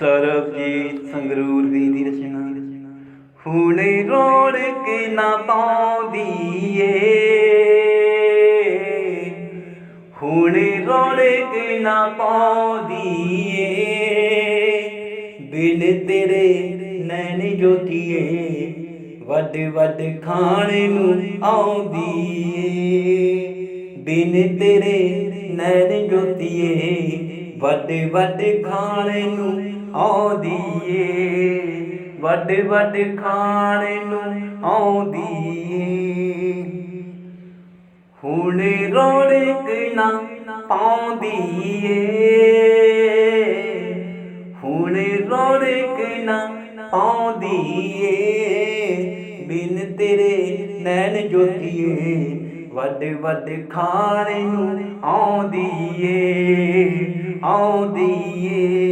ਸਰਬਜੀਤ ਸੰਗਰੂਰ ਵੀ ਦੀ ਰਚਨਾ। ਹੁਣੇ ਰੋੜ ਕੇ ਨਾ ਪਾਉਂਦੀ ਏ ਹੁਣੇ ਰੋੜ ਕੇ ਨਾ ਪਾਉਂਦੀ ਏ ਬਿਨ ਤੇਰੇ ਨੈਣ ਜੋਤੀਏ, ਵੱਡ ਵੱਡ ਖਾਣ ਨੂੰ ਆਉਂਦੀ ਏ ਬਿਨ ਤੇਰੇ ਨੈਣ ਜੋਤੀਏ, ਵੱਡ ਵੱਡ ਖਾਣ ਨੂੰ ਆਉਂਦੀ ਏ ਵੱਡ ਵੱਡ ਖਾਣ ਨੂੰ ਆਉਂਦੀ ਏ ਹੁਣ ਰੌਣਕ ਨਾ ਪਾਉਂਦੀ ਏ ਹੁਣ ਰੌਣਕ ਨਾ ਪਾਉਂਦੀ ਏ ਬਿਨ ਤੇਰੇ ਨੈਣ ਜੋਤੀਏ, ਵੱਡ ਵੱਡ ਖਾਣ ਨੂੰ ਆਉਂਦੀ ਏ ਆਉਂਦੀ ਏ